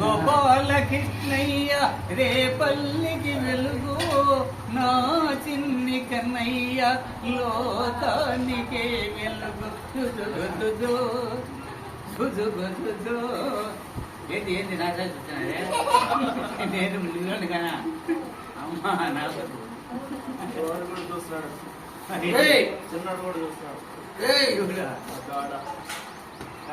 గోపాల కృష్ణయ్య రే పల్లికి వెలుగు నా చిన్ని కన్నయ్య లోకానికే వెలుగు దుదుగుదుదో ఏంటి ఏంటి నా చూస్తున్నారే నేను ముందు కదా అమ్మా నా చూస్తున్నాడు చిన్నాడు కూడా చూస్తున్నాడు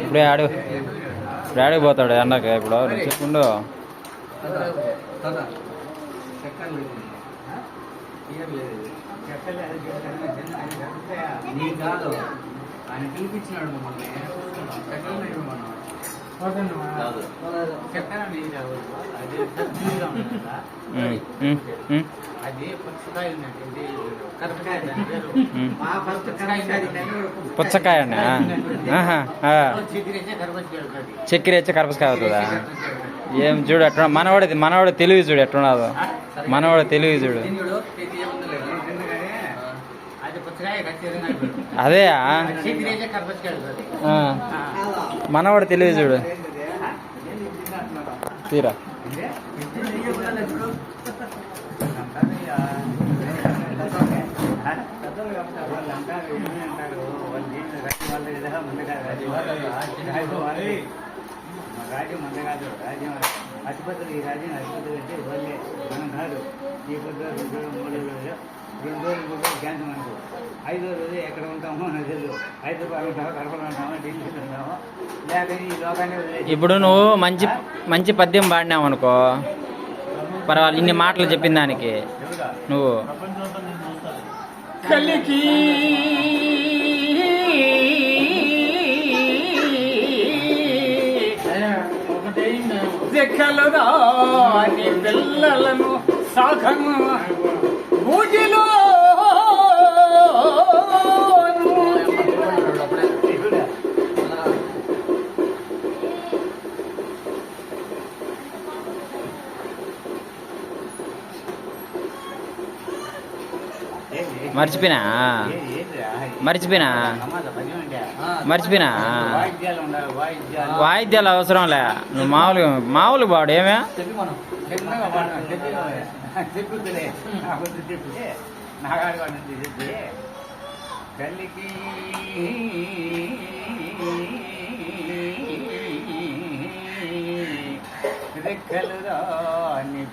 ఇప్పుడే ఆడు ఇప్పుడు ఆడికి పోతాడు ఎండకి ఇప్పుడు చెప్పుండు. కాదు. ఆయన పిలిపించినాడు మమ్మల్ని. పుచ్చకాయ చక్కెర వచ్చి కరపసకాయ అవుతుందా? ఏం చూడు ఎట్లా మనవాడు మనవాడు తెలివి చూడు ఎట్లున్నదో మనవాడు తెలివి చూడు. ఆ. మనవాడు తెలియదు చూడు. తీరా. రాజ్యం మంద కాదు రాజ్యం ఆసుపత్రి ఈ రాజ్యం ఆసుపత్రి అంటే వాళ్ళే మనం కాదు. ఈ పొద్దు మూడు రెండు రోజులు మూడు రోజులు క్యాన్సర్ మనకు ఐదో రోజు ఎక్కడ ఉంటామో నాకు తెలియదు హైదరాబాద్ ఉంటామో కడపలో ఉంటామో ఢిల్లీలో ఉంటామో. లేక ఈ లోకాన్ని ఇప్పుడు నువ్వు మంచి మంచి పద్యం పాడినావు అనుకో. పర్వాలేదు ఇన్ని మాటలు చెప్పిన దానికి? నువ్వు. కలికి రెక్కలు రాని పిల్లలను సాగను మర్చిపోయినా? మర్చిపోయినా? మర్చిపోయినా? వాయిద్యాలు. అవసరంలే. నువ్వు మామూలుగా మామూలు పాడు ఏమే? తల్లికి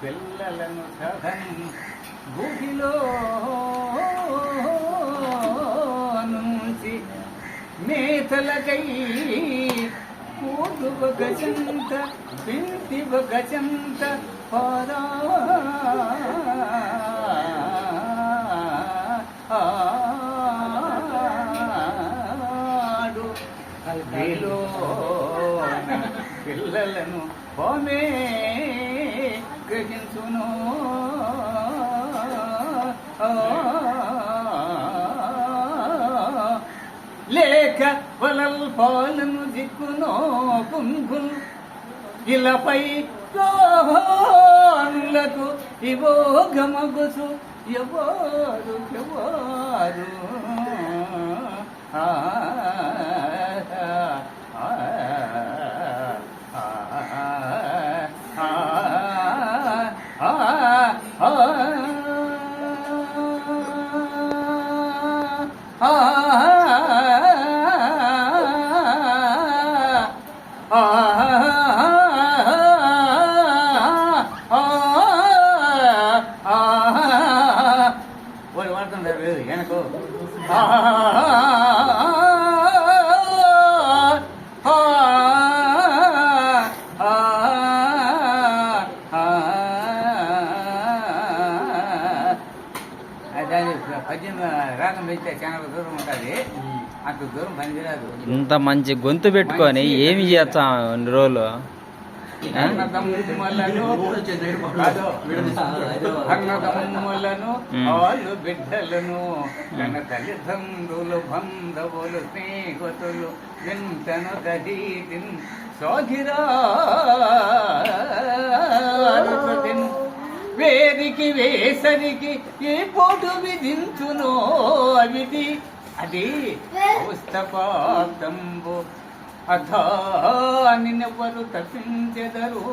పిల్లలను సదం భూమిలో నుంచి మేతలకై కూతువ గజంత పింతివ గజంత పదా ఆడు అల్లిలో పిల్లలను హోమే గ్రహించును. లేక వలల్ పాలను దిక్కునో పుంగుల్ ఇలపై రానులకు ఇవో గమగుసు ఎవరు ఎవరు ఆ, పద్యం రాగం పెడితే చాలా దూరం ఉంటుంది. అంత దూరం పనికిరాదు ఇంత మంచి గొంతు పెట్టుకొని ఏమి చేస్తాం ఇన్ని రోజులు? అన్నదమ్ములను. వాళ్ళు బిడ్డలను. కన్న తల్లిదండ్రులు బంధువులు స్నేహితులు వింతను దహీతిన్ సోగిరా వేరికి వేసరికి ఏ పోటు విధించునో విధి అది పుస్తకాంబు అథా నిన్నెవ్వరు తప్పించెదరు.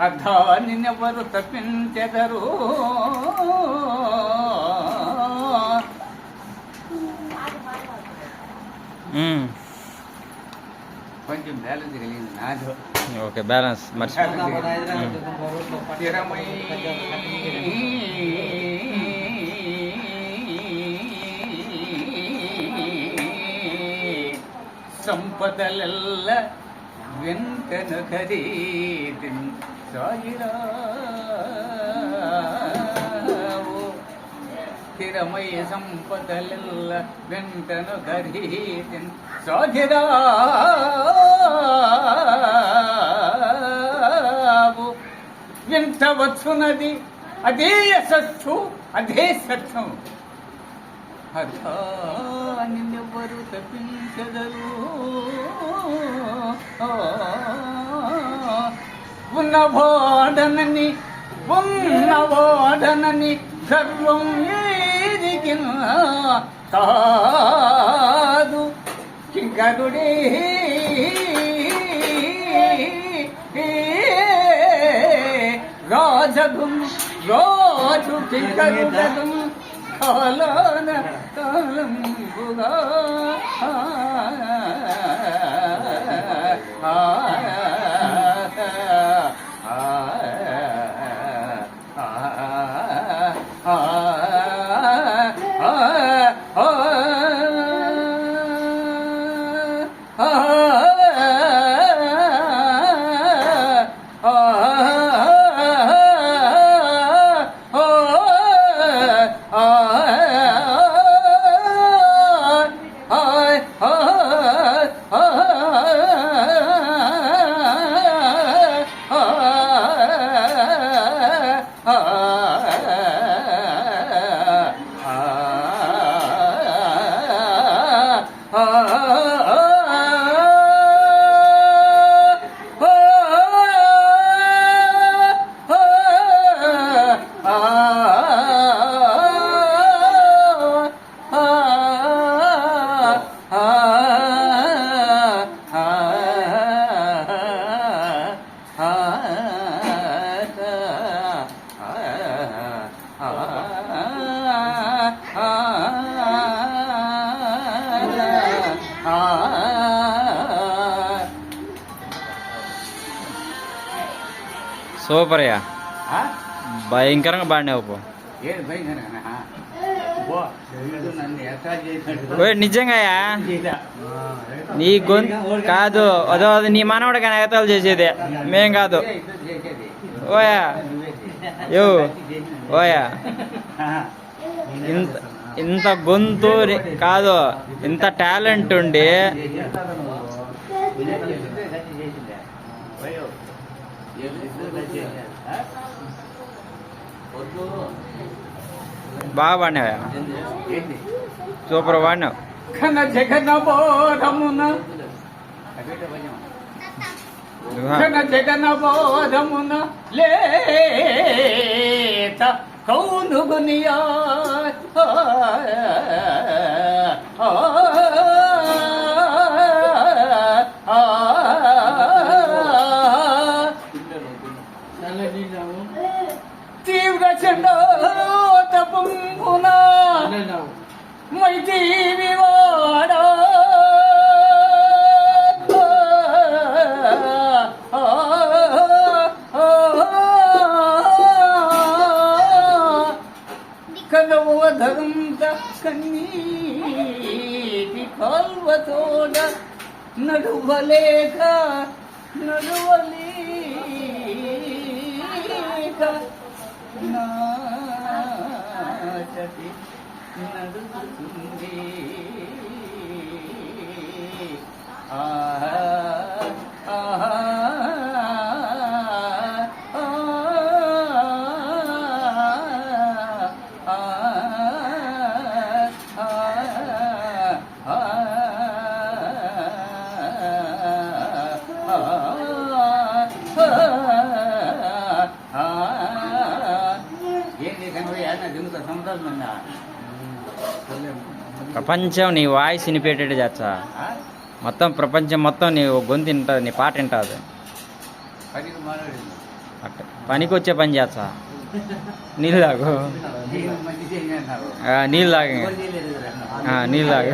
అథా నిన్నెవ్వరు తప్పించెదరు. ఉమ్. కొంచెం బ్యాలెన్స్ కలిగింది నాదు. ఓకే బ్యాలెన్స్ మర్చిపోయి స్థిరమై సంపదలెల్ల వెంటను ఖరీదిన్ సాయిరావు స్థిరమయ సంపదలెల్ల వెంటను ఖరీదిన్ సాగిరా. వింటవచ్చునది అదే యశస్సు అదే సత్యం. అథా నిన్నెవ్వరు తప్పించదరు ఉన్నవాడనని ఉన్నవాడనని సర్వం ఏదికి కాదు. కింకరుడే రాజగుం రాజు కింకరుడగం కాలాన కాలంబుగా సూపర్ అయ్యా భయంకరంగా పాడినావు పో ఏడు భయంకరనా బో వీడు నన్ను ఎట్లా చేసినట్టు ఓయ్ నిజంగాయా చేయలే. నీ గొంతు కాదు అదో అది నీ మనవడు కానీ ఎగతాలు చేసేది మేం కాదు. ఓయా. యో. ఓయా. ఇంత ఇంత గొంతు కాదు ఇంత టాలెంట్ ఉండి బాగా పాడినావా సూపర్ పాడినావు ఘన జగన బోధమున. ఘన జగన బోధమున లేత కౌనుగునియా. తీవ్ర చండోతపుంపున మైతి వివాడ కన్నీటి కాల్వతోడ నడువలేక నడువలేక ನಾಚತಿ ನಡುಗುತ್ತುಂದೇ ಆ ప్రపంచం నీ వాయిస్ వినిపేటట్టు చేస్తా. మొత్తం ప్రపంచం మొత్తం నీ గొంతు వింటుంది నీ పాట వింటుంది. పనికి వచ్చే పని చేస్తా. నీళ్ళు తాగు. నీళ్ళు తాగు. నీళ్ళు తాగు.